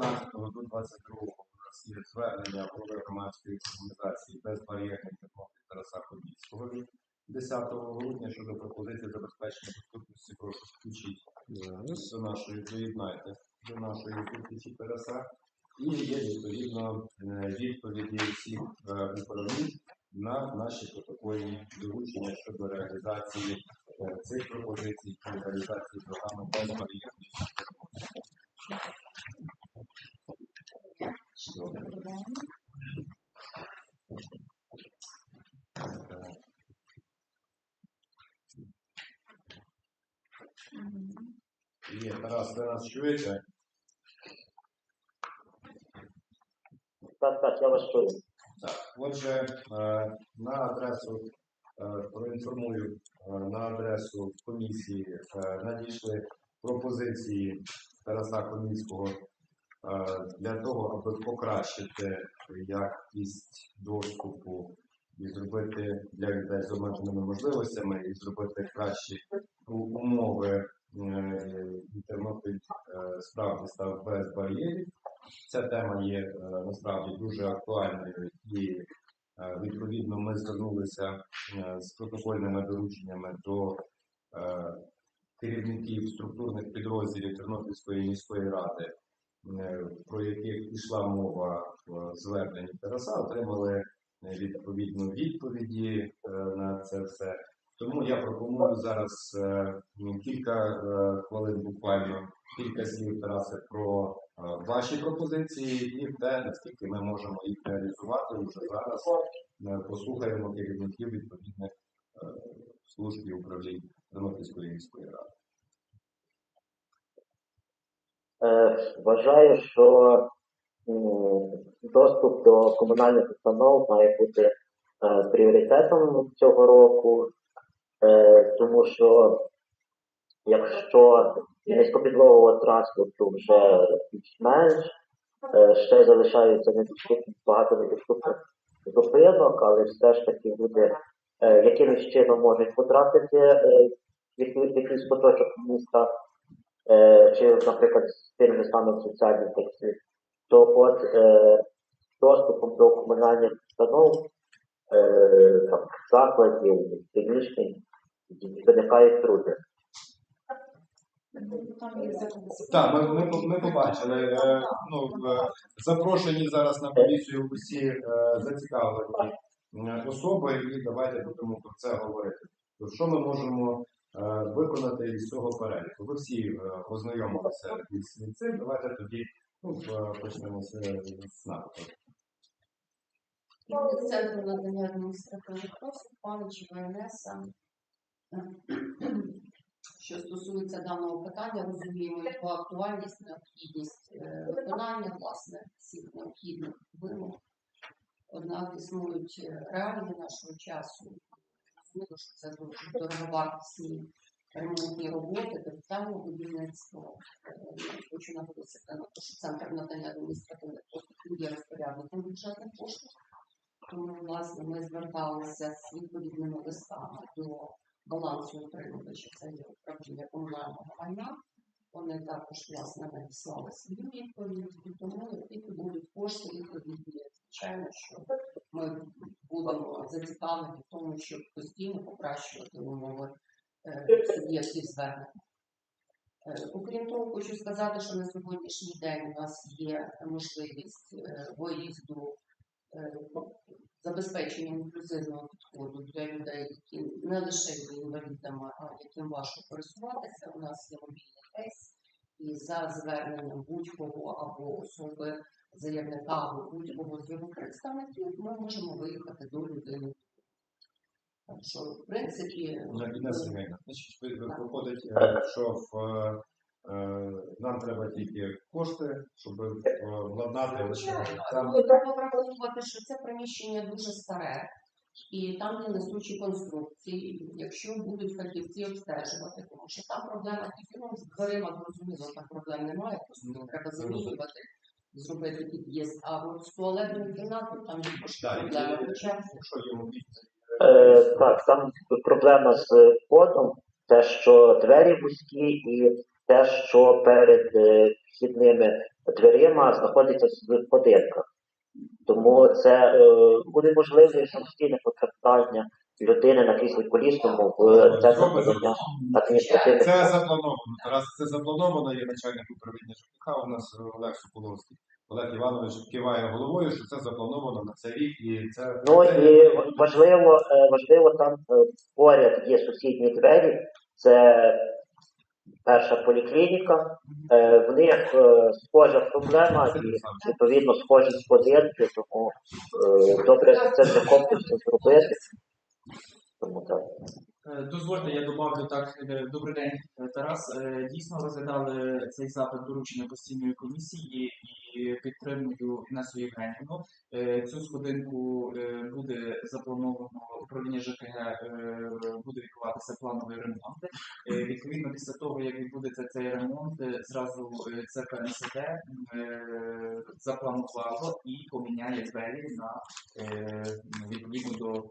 15 до 22 у нас є звернення голови громадської організації безбар'єрних технологій Тараса Ходівського від 10 грудня щодо пропозиції забезпечення доступності. Прошу включіть. До нашої, доєднайте до нашої зустрічі Тараса. І є відповідно е, відповіді всіх е, управлінь на наші протокольні доручення щодо реалізації е, цих пропозицій і реалізації програми безбар'єрної технології. Є, Тарас, ви нас чуєте? Так, так, я вас чую. Так, отже, е, на адресу е, проінформую е, на адресу комісії надійшли пропозиції Тараса Комінського е, для того, аби покращити якість доступу і зробити для людей з обмеженими можливостями і зробити кращі умови е, Тернопіль е, справді став без бар'єрів. Ця тема є е, насправді дуже актуальною і відповідно ми звернулися з протокольними дорученнями до керівників структурних підрозділів Тернопільської міської ради, про яких йшла мова в зверненні Тараса, отримали відповідно відповіді на це все. Тому я пропоную зараз е, кілька е, хвилин буквально кілька слів Тарасе про е, ваші пропозиції і те, наскільки ми можемо їх реалізувати вже зараз. Послухаємо керівників відповідних служб і управлінь Тернопільської міської ради. Вважаю, що доступ до комунальних установ має бути пріоритетом цього року, е, тому що якщо низькопідлогового транспорту вже більш-менш, е, ще залишаються недоступні, багато недоступних зупинок, але все ж таки люди е, якимось чином можуть потрапити е, в якийсь куточок міста е, чи, наприклад, з тим же самим соціальним таксі, то от е, доступом до комунальних установ, е, там, закладів, виникають трудності. Так, ми, ми, ми побачили. е, Ну, е, запрошені зараз на комісію усі е, зацікавлені е, особи, і давайте будемо про це говорити. То що ми можемо е, виконати із цього переліку? Ви всі е, ознайомилися із цим. Давайте тоді ну, е, почнемо з, з напиту. Від центру надання адміністративних послуг пана ЧВНС. Що стосується даного питання, розуміємо його актуальність, необхідність е, виконання власне всіх необхідних вимог. Однак існують е, реалії нашого часу. Зрозуміло, що це дуже дороговартісні ремонтні роботи, капітальне будівництво. Е, Хочу наголосити на те, що центр надання адміністративних послуг є розпорядником бюджетних коштів. Тому, власне, ми зверталися з відповідними листами до балансу утримувача, це є управління комунального майна. Вони також, власне, надіслали свою відповідь, тому які будуть кошти відповідні. Звичайно, що ми будемо зацікавлені в тому, щоб постійно покращувати умови е, суб'єктів звернення. Е, Окрім того, хочу сказати, що на сьогоднішній день у нас є можливість е, виїзду забезпечення інклюзивного підходу для людей, які не лише є інвалідами, а яким важко пересуватися. У нас є мобільний рейс, і за зверненням будь-кого або особи заявника або будь-кого з його представників ми можемо виїхати до людини. Так що, в принципі, Інна Семенівна, значить, ви- ви- виходить, е, що в, е, е, нам треба тільки кошти, щоб е, владнати лише там. Треба враховувати, що це приміщення дуже старе, і там є несучі конструкції. Якщо будуть фахівці обстежувати, тому що там проблема тільки ну, з дверима, зрозуміло, там проблем немає, просто треба замінювати, зробити під'їзд. А от з туалетною кімнатою там є проблема. Е, так, там проблема з входом, те, що двері вузькі, і те, що перед е, вхідними дверима знаходиться в будинках. Тому це е, унеможливлює самостійне потрапляння людини на кріслі колісному в центр адміністративних Це заплановано. Тарас, це заплановано. Є начальник управління ЖКХ. У нас Олег Соколовський. Олег Іванович киває головою, що це заплановано на цей рік, і це Ну і важливо, е, важливо там поряд є сусідні двері. Це перша поліклініка. Е, В них е, схожа проблема і відповідно схожі сподівки, тому е, добре це все комплексно зробити. Тому так. Дозвольте, я добавлю так. Добрий день, Тарас. Дійсно розглядали цей запит доручення постійної комісії і підтримую Інесу Євгенівну. Е, Цю сходинку е, буде заплановано управління ЖКГ е, буде відбуватися плановий ремонт. Відповідно, після того як відбудеться цей ремонт, зразу е, ЦПНСД е, запланувало і поміняє двері на відповідно до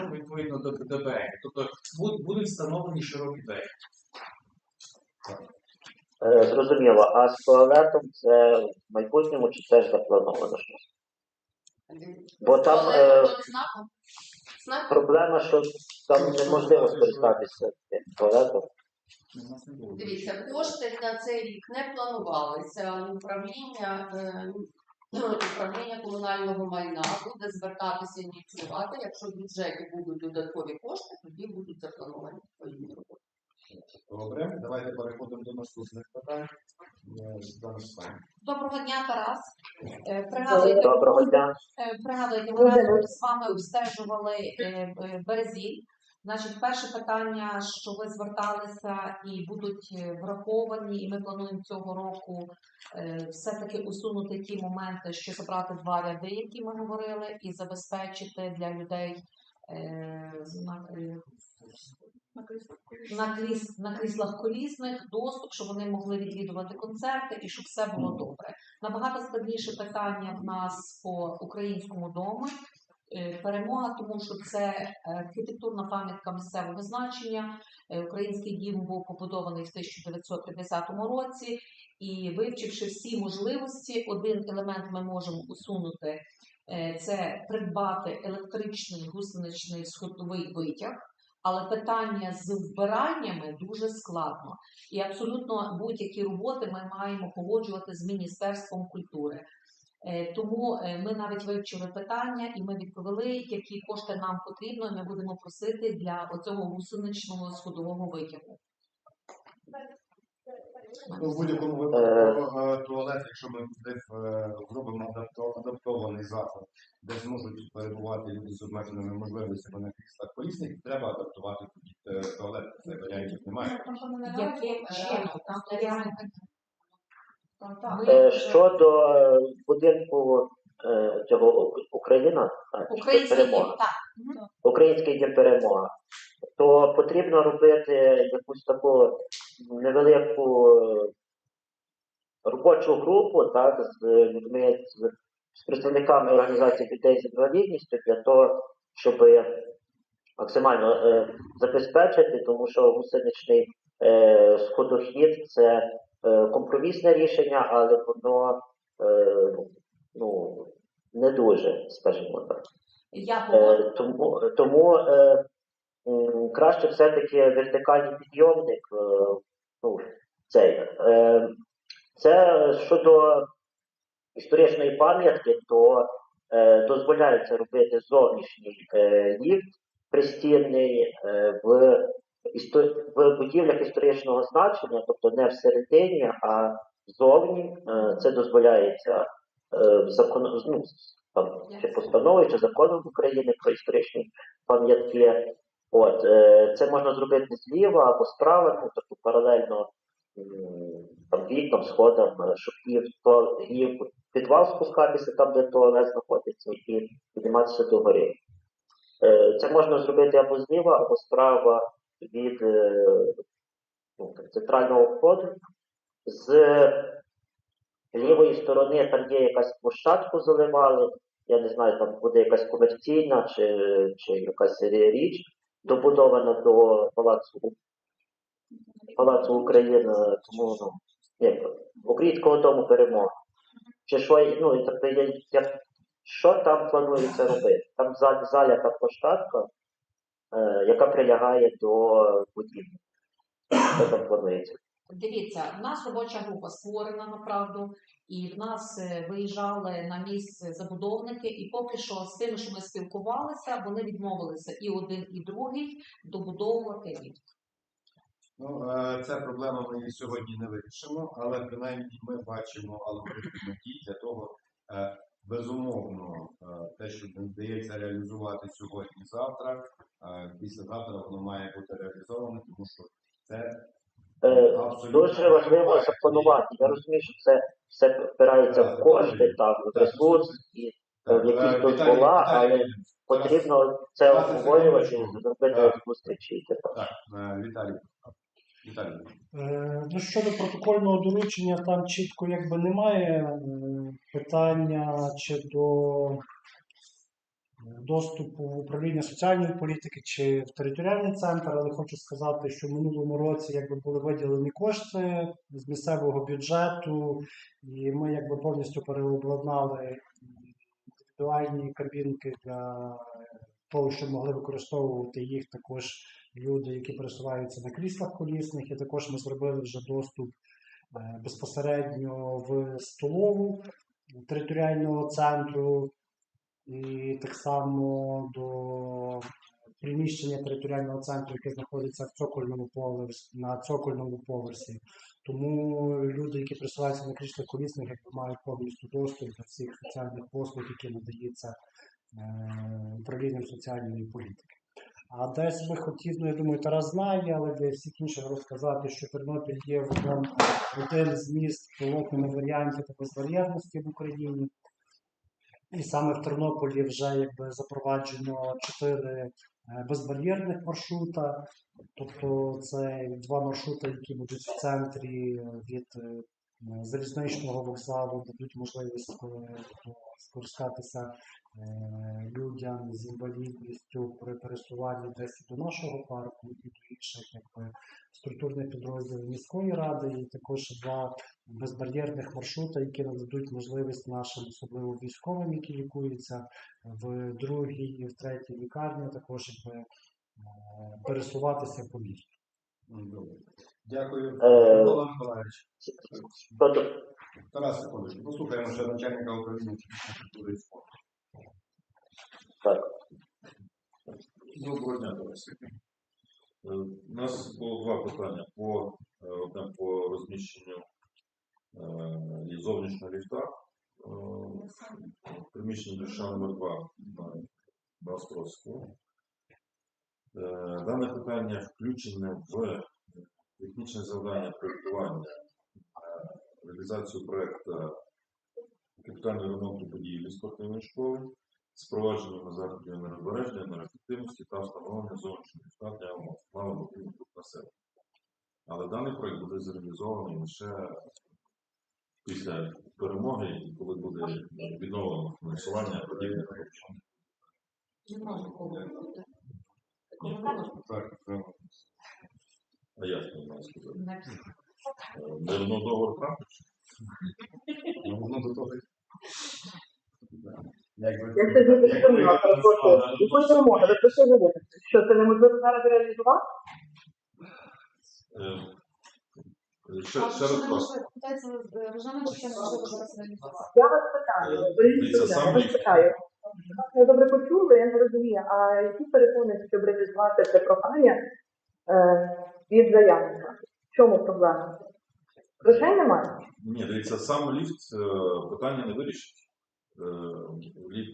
ну, відповідно до ДБР. Тобто будуть встановлені широкі двері. Е, Зрозуміло. А з туалетом це в майбутньому чи теж заплановано щось? Бо там е, проблема, що там неможливо скористатися цим туалетом. Ну. Дивіться, кошти на цей рік не планувалися. Управління, е, управління комунального майна буде звертатися ініціювати. Якщо в бюджеті будуть додаткові кошти, тоді будуть заплановані відповідні роботи. Добре, давайте переходимо до наступних питань. Е. Доброго дня, Тарас. Е, Пригадуєте, Доброго дня. е, пригадуєте, ми разом з вами обстежували е, е, березіль. Значить, перше питання, що ви зверталися і будуть е, враховані, і ми плануємо цього року е, все-таки усунути ті моменти, що забрати два ряди, які ми говорили, і забезпечити для людей е, на, кріс, на кріслах колісних доступ, щоб вони могли відвідувати концерти і щоб все було добре. Набагато складніше питання в нас по українському дому. Е, Перемога, тому що це е, архітектурна пам'ятка місцевого значення. Е, Український дім був побудований в 1950 році, і вивчивши всі можливості, один елемент ми можемо усунути. Це придбати електричний гусеничний сходовий витяг. Але питання з вбираннями дуже складно. І абсолютно будь-які роботи ми маємо погоджувати з Міністерством культури. Е, Тому е, ми навіть вивчили питання і ми відповіли, які кошти нам потрібно. і Ми будемо просити для оцього гусеничного сходового витягу. Ну, в будь-якому випадку е, туалет, якщо ми е, зробимо адаптований заклад, де зможуть перебувати люди з обмеженими можливостями на кріслах колісних, треба адаптувати е, туалет. Це варіантів немає. Е, Щодо е, будинку е, цього Україна, Український перемога, дім, так. Український дім перемога, то потрібно робити якусь таку невелику робочу групу, так, з людьми, з, з представниками організації дітей з інвалідністю для того, щоб максимально е, забезпечити, тому що гусеничний е, сходохід це е, компромісне рішення, але воно е, ну, не дуже, скажімо так. Я Е, тому тому е, краще все-таки вертикальний підйомник. Е, ну, цей. Е, це щодо історичної пам'ятки, то е, дозволяється робити зовнішній е, ліфт пристінний е, в, істо- в будівлях історичного значення, тобто не всередині, а ззовні. Е, це дозволяється е, закон, ну, там, чи постановою, чи законом України про історичні пам'ятки. От, е, це можна зробити зліва або справа, ну, тобто паралельно там, вікнам, сходам, е, щоб і в, то, і в підвал спускатися там, де туалет знаходиться, і підніматися до гори. Е, це можна зробити або зліва, або справа від ну, центрального входу. З лівої сторони там є якась площадку заливали, я не знаю, там буде якась комерційна чи, чи якась річ, добудована до Палацу, Палацу України, тому ну, Як українського дому перемоги. Чи що, ну, тобто, я, я, що там планується робити? Там в залі, залята площадка, е, яка прилягає до будівлі. Що там планується? Дивіться, в нас робоча група створена направду, і в нас е, виїжджали на місце забудовники, і поки що з тими, що ми спілкувалися, вони відмовилися і один, і другий добудовувати ліфт. Ну, е, ця проблема ми сьогодні не вирішимо, але принаймні ми бачимо алгоритм дій для того, е, безумовно, те, що вдається реалізувати сьогодні-завтра, е, післязавтра воно має бути реалізовано, тому що це Дуже важливо запланувати. Я розумію, що це все впирається в кошти, так, в ресурс, і в якісь е, дозвола, але потрібно це обговорювати, секундочку. зробити зустрічі. так. Е, Віталій. Віталій. Е, Ну, щодо протокольного доручення, там чітко якби немає е, питання чи до е, доступу в управління соціальної політики чи в територіальний центр, але хочу сказати, що в минулому році якби були виділені кошти з місцевого бюджету, і ми якби повністю переобладнали індивідуальні кабінки для того, щоб могли використовувати їх також люди, які пересуваються на кріслах колісних, і також ми зробили вже доступ е, безпосередньо в столову територіального центру, і так само до приміщення територіального центру, яке знаходиться в цокольному поверсі, на цокольному поверсі. Тому люди, які пересуваються на кріслах колісних, якби мають повністю доступ до всіх соціальних послуг, які надаються е, управлінням соціальної політики. А десь би хотів, ну я думаю, Тарас знає, але для всіх інших розказати, що Тернопіль є в один з міст в пілотному варіанті та безбар'єрності в Україні. І саме в Тернополі вже якби запроваджено чотири е, безбар'єрних маршрута. Тобто це два маршрути, які будуть в центрі від е, залізничного вокзалу, дадуть можливість е, скористатися е, людям з інвалідністю при пересуванні десь до нашого парку і до інших якби, структурних підрозділів міської ради, і також два безбар'єрних маршрути, які нададуть можливість нашим, особливо військовим, які лікуються в другій і в третій лікарні, також якби, е, пересуватися по місту. Дякую. Е, Микола Миколаївич. Тарас Секундович, послухаємо ще начальника управління культури і спорту. так. Доброго дня, Тарас. Е, У нас було два питання по е, одне по розміщенню е, і зовнішнього ліфта е, в приміщенні душа номер 2 на, на Островську. Е, Дане питання включене в технічне завдання проєктування реалізацію проєкту капітального ремонту будівлі спортивної школи з провадженням заходів енергозбереження, енергоефективності та встановлення зовнішнього ліфта для маломобільних груп населення. Але даний проект буде зреалізований лише після перемоги, і коли буде відновлено фінансування подібних речей. Так, так. А я не знаю сказати. Не всі. Е, правда? Ну, воно до того. Якби- Я ще не якби- підтримала, перепрошую. Якої вимоги? Ви про що говорите? Що це неможливо зараз реалізувати? Е, е, Ще, ще раз Питається Рожана, чи ще неможливо зараз реалізувати? Я вас питаю, Е, Борис дивіться, Юрійович, сам я вас питаю. Я добре почула, я не розумію, а які перепони, щоб реалізувати це прохання е, від заявника? В чому проблема? Грошей немає? Ні, дивіться, сам ліфт е, питання не вирішить. Е,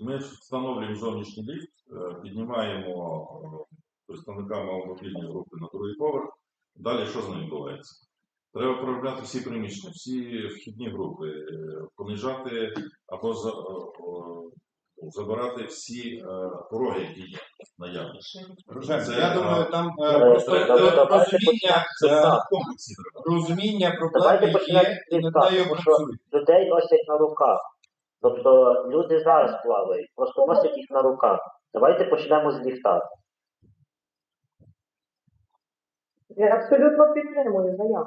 Ми встановлюємо зовнішній ліфт, е, піднімаємо представника маломобільної групи на другий поверх. Далі що з ним відбувається? Треба проробляти всі приміщення, всі вхідні групи, понижати або забирати всі е, пороги, які є наявні. Це, я думаю, там е, просто е, розуміння, е, комплексі треба. розуміння Давайте проблеми почнемо є, з і над ліфта, нею тому що- працюють. Людей носять на руках. Тобто люди зараз плавають, просто носять їх на руках. Давайте почнемо з ліфта. Я абсолютно підтримую заяву.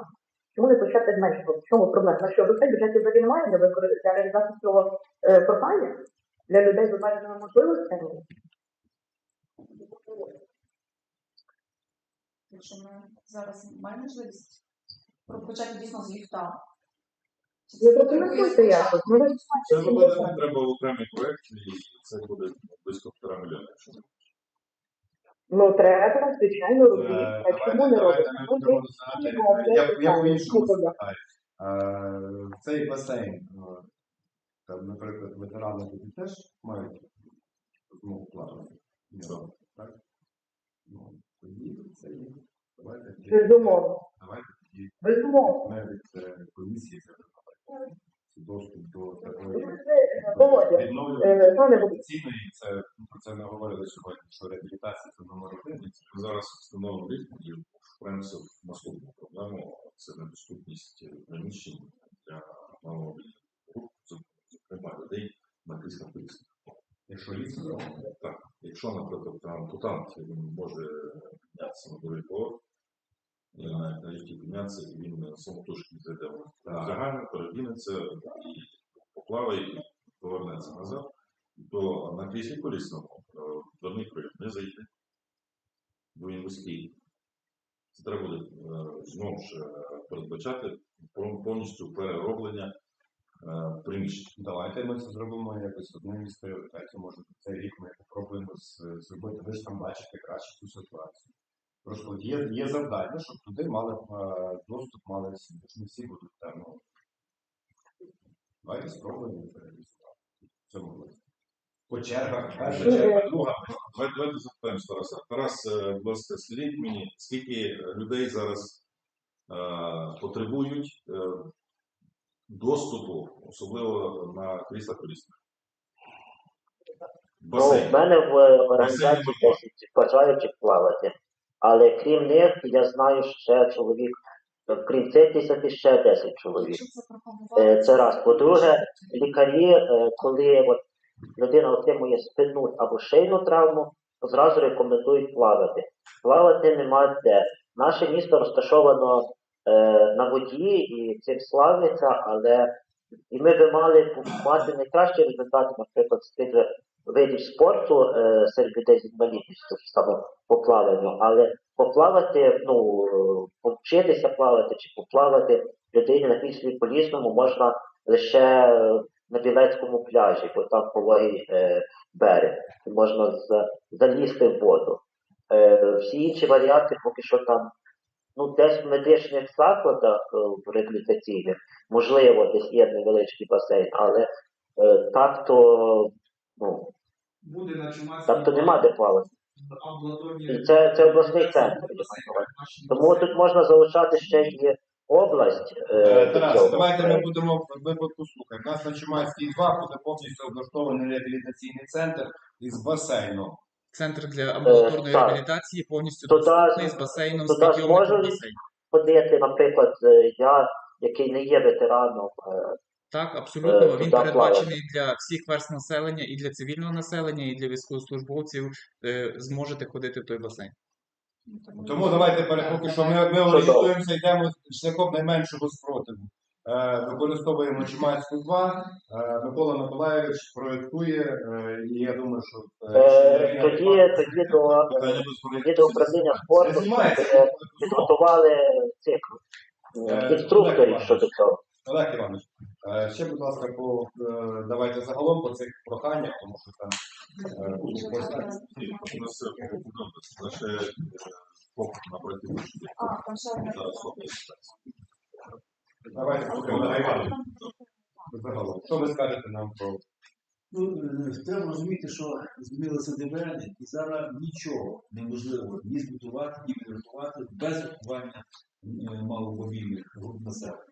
Чому не почати зменшувати? В чому проблема? На що областей бюджетів взагалі немає для викор- для реалізації цього е, прохання для людей з обмеженими можливостями? Якщо ми зараз маємо можливість почати дійсно з ліфта. Ви прокоментуйте якось. Це буде не треба окремий проект, і це буде близько півтора мільйона. Ну, треба, звичайно, Е, робити. А чому не робити? Ну, Я- це по-іншому питання. Е, Цей басейн, е, там, наприклад, ветерани тоді теж мають змогу плавати. Ні, Так? Ну, тоді це є. Давайте Безумовно. Давайте тоді Безумовно. від е, комісії забираємо доступ до такої Володя, е, пане Володя, цінної. Це ну, про це ми говорили сьогодні, що реабілітація це номер один. Ми зараз встановимо ритм і впремося в наступну проблему. Це недоступність приміщень для маломобільних груп, зокрема людей на кріслах колісних. Якщо ліс. Так, якщо, наприклад, там ампутант він може піднятися на другий поверх, і на ліфті піднятися, і він самотужки зайде в загально, передінеться і поплаває, і повернеться назад, то на кріслі колісному е, дверний проєкт не зайде, бо він вузький. Це треба буде е, знову ж е, передбачати повністю перероблення приміщень. Давайте ми це зробимо якось одним із пріоритетів. Може, цей рік ми попробуємо зробити. Ви ж там бачите краще цю ситуацію. Просто от є, є завдання, щоб туди мали е, доступ, мали всі. Бо не всі будуть там. Ну, давайте спробуємо це реалізувати. В цьому році. По чергах, перша черга, друга. Давайте, запитаємо Тараса. Тарас, е, будь ласка, скажіть мені, скільки е, людей зараз е, потребують е, доступу, особливо на крісла колісних? Ну, в мене в організації 10 бажаючих плавати. Але крім них, я знаю ще чоловік, е, крім цих 10, ще 10 чоловік. Це Е, Це раз. По-друге, лікарі, е, коли от людина отримує спинну або шийну травму, зразу рекомендують плавати. Плавати нема де. Наше місто розташовано е, на воді і цим славиться, але і ми би мали мати найкращі результати, наприклад, з тих видів спорту е, серед людей з інвалідністю, саме по плаванню, але поплавати, ну, повчитися плавати чи поплавати людині на післі полісному можна лише на Білецькому пляжі, бо там пологий е, берег, можна залізти в воду. Е, всі інші варіанти поки що там, ну, десь в медичних закладах е, в реабілітаційних, можливо, десь є невеличкий басейн, але е, так то, ну, Буде на так то нема де плавати. І це, це обласний центр. Тому тут можна залучати ще й область. Е, Е, Тарас, давайте ми будемо в випадку. У нас на Чумацькій 2 буде повністю облаштований реабілітаційний центр із басейном. Центр для амбулаторної так. реабілітації повністю доступний з басейном, з підйомником басейн. ходити, наприклад, е, я, який не є ветераном, е, Так, абсолютно. Е, Він передбачений для всіх верст населення, і для цивільного населення, і для військовослужбовців. Е, Зможете ходити в той басейн. Тому давайте поки що ми, ми орієнтуємося, йдемо шляхом найменшого спротиву. Е, використовуємо Чумацьку 2. Е, Микола Миколаївич проєктує, е, і я думаю, що е, тоді, Іванівна- тоді до тоді до управління спорту підготували цих Е, інструкторів щодо цього. Олег Іванович, ще, будь ласка, по, давайте загалом по цих проханнях, тому що там е, ну, у нас все лише фокус на проєкті. А, там ще одне Зараз фокус. Давайте слухаємо. Загалом. Що ви скажете нам про Ну, е, треба розуміти, що змінилися ДБН, і зараз нічого неможливо ні збудувати, ні підготувати без рахування е, маломобільних груп населення.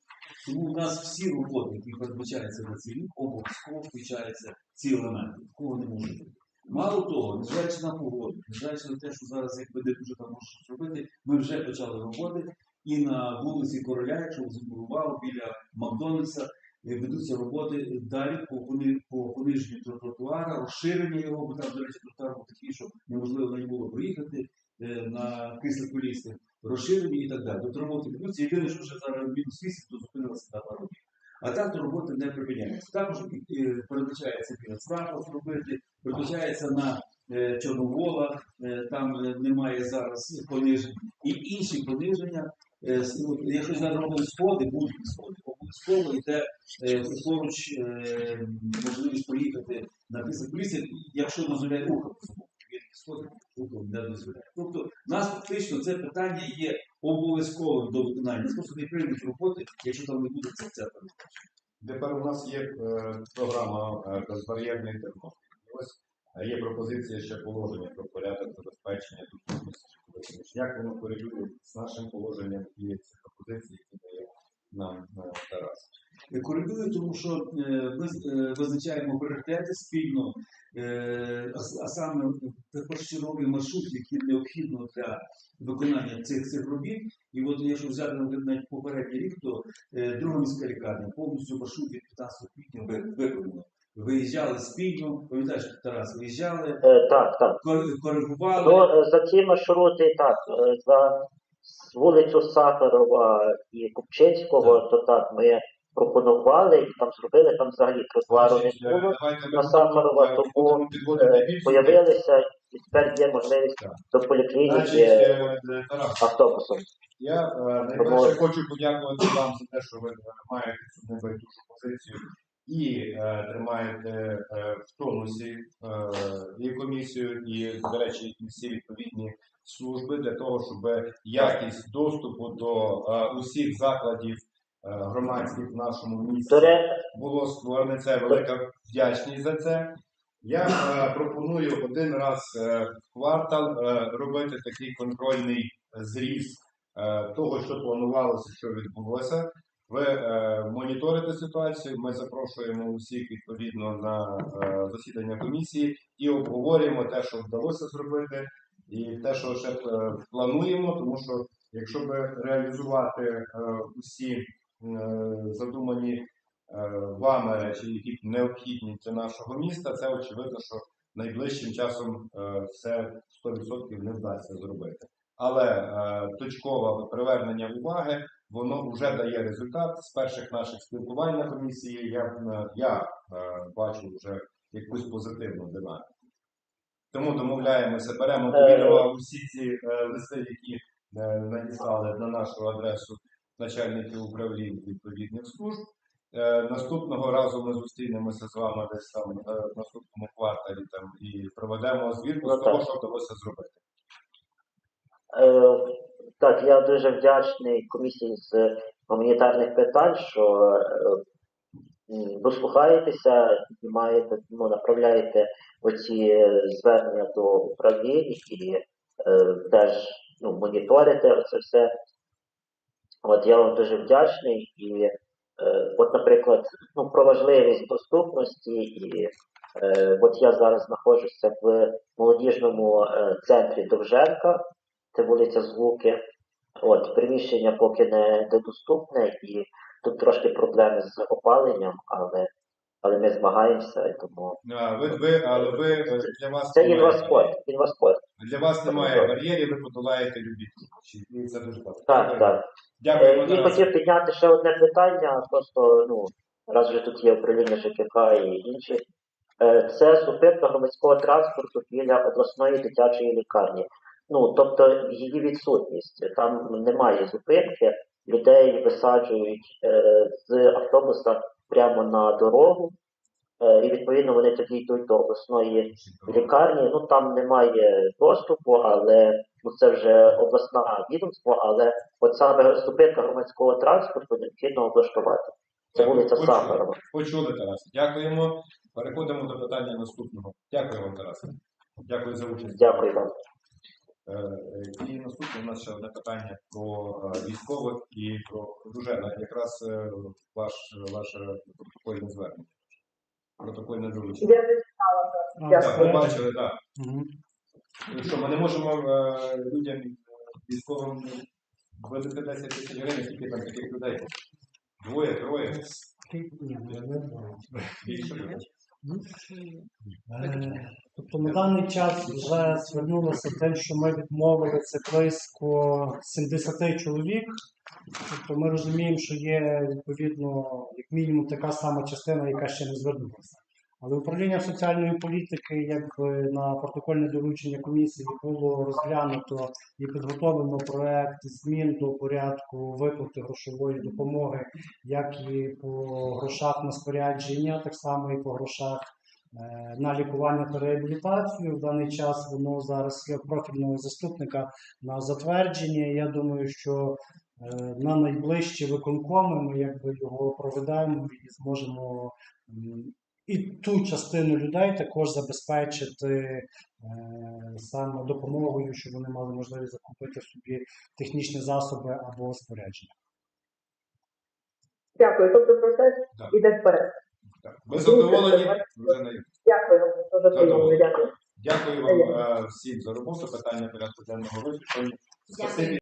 Тому у нас всі роботи, які передбачаються на цій рік, обов'язково включаються ці елементи, такого не може бути. Мало того, незважаючи на погоду, незважаючи на те, що зараз якби не дуже там може щось робити, ми вже почали роботи і на вулиці Короля, ви забудували біля Макдональдса, ведуться роботи далі по, по пониженню тро- тротуара, розширення його, бо там, до речі, тротуар був такий, що неможливо нього було проїхати. е, на кислоколісних, розширені і так далі. Тобто роботи ведуться. Єдине, що вже зараз мінус 8, то зупинилася дата робіт. А так то роботи не припиняються. Також е, передбачається біля Страхов робити, передбачається на е, Чорноволах, е, там немає зараз понижень. І інші пониження. Е, ну, Якщо зараз сходи, будь-які сходи, обов'язково йде е, поруч е, можливість поїхати на після кислоколісся, якщо дозволяє рухом. Сходи рухом не дозволяє. Тобто, нас фактично це питання є обов'язковим до виконання. Нас Просто не приймуть роботи, якщо там не буде це це. Тепер у нас є програма безбар'єрний термін. Ось є пропозиція ще положення про порядок забезпечення доступності. Як воно корелює з нашим положенням і ці пропозиції, які дає нам е, Тарас. Е, Коригую, тому що ми е, визначаємо пріоритети спільно, а, саме першочерговий маршрут, який необхідно для виконання цих, цих робіт. І от якщо взяти навіть попередній рік, то друга міська лікарня повністю маршрут від 15 квітня ви- виконано. Виїжджали спільно, пам'ятаєш, Тарас, виїжджали, Е, так, так. кор- коригували. Ну, е, за ці маршрути, так, е, за вулицю Сахарова і Купчинського, то так, ми пропонували і там зробили, там взагалі тротуару не було. на Сахарова, тому, підводити Е. Появилися, і тепер є можливість Так. до Значить, поліклініки е, Тарас, автобусом. Я е, найперше хочу подякувати вам за те, що ви е, маєте цю небайдужу позицію і е, тримаєте е, в тонусі е, і комісію, і, до речі, і всі відповідні служби для того, щоб якість доступу до е, усіх закладів е, громадських в нашому місті було створено це велика вдячність за це. Я е, пропоную один раз е, в квартал е, робити такий контрольний зріз е, того, що планувалося, що відбулося. Ви е, моніторите ситуацію. Ми запрошуємо усіх відповідно на е, засідання комісії і обговорюємо те, що вдалося зробити, і те, що ще е, плануємо, тому що якщо би реалізувати е, усі е, задумані е, вами речі, які необхідні для нашого міста, це очевидно, що найближчим часом е, все 100% не вдасться зробити. Але е, точкове привернення уваги воно вже дає результат. З перших наших спілкувань на комісії я, е, я е, бачу вже якусь позитивну динаміку. Тому домовляємося, беремо Е. усі ці листи, які надіслали на нашу адресу начальників управлінь відповідних служб. Наступного разу ми зустрінемося з вами десь там в наступному кварталі там і проведемо звірку Ну, з того, що вдалося зробити. Е, Так, я дуже вдячний комісії з гуманітарних питань, що е, дослухаєтеся маєте, ну, направляєте оці е, звернення до управлінь і е, теж ну, моніторите це все. От я вам дуже вдячний і е, от, наприклад, ну, про важливість доступності і е, от я зараз знаходжуся в молодіжному е, центрі Довженка, це вулиця Звуки. От, приміщення поки не недоступне, і тут трошки проблеми з опаленням, але, але ми змагаємося, і тому А, ви, ви, але ви е, для вас це інваспорт. Інваспорт. Для вас немає бар'єрів, ви подолаєте любі це дуже добре. Так, так. Дякую, Е, І хотів підняти ще одне питання, просто ну, раз вже тут є управління ЖКХ і інші. Е, Це зупинка громадського транспорту біля обласної дитячої лікарні. Ну, тобто її відсутність. Там немає зупинки, людей висаджують е, з автобуса прямо на дорогу, е, і відповідно вони тоді йдуть до обласної лікарні. Ну там немає доступу, але ну це вже обласна відомство, але от саме зупинка громадського транспорту необхідно облаштувати. Це вулиця. Сахарова. Почули, Тарас. Дякуємо. Переходимо до питання наступного. Дякую вам, Тарас. Дякую за участь. Дякую вам. Е, е, І наступне у нас ще одне питання про е, військових і про дружина. Якраз ваш, ваше протокольне звернення. Протокольне доручення. Я не. Так, ви бачили, так. Мгм. Що ми не можемо людям військовим видати 10 тисяч гривень, скільки там таких людей? Двоє, троє, більше Тобто Тобто на даний час вже звернулося те, що ми відмовили це близько 70 чоловік. Тобто ми розуміємо, що є відповідно як мінімум така сама частина, яка ще не звернулася. Але управління соціальної політики, якби на протокольне доручення комісії було розглянуто і підготовлено проект змін до порядку виплати грошової допомоги, як і по грошах на спорядження, так само і по грошах е, на лікування та реабілітацію. В даний час воно зараз є профільного заступника на затвердження. Я думаю, що е, на найближчі виконкоми ми якби його проведемо і зможемо і ту частину людей також забезпечити е, саме допомогою, щоб вони мали можливість закупити собі технічні засоби або спорядження. Дякую. Тобто процес Так. іде вперед. Так. Ви задоволені? Дякую. Дуже. Дякую. Дякую вам е, всім за роботу. Питання порядку денного. Спасибі.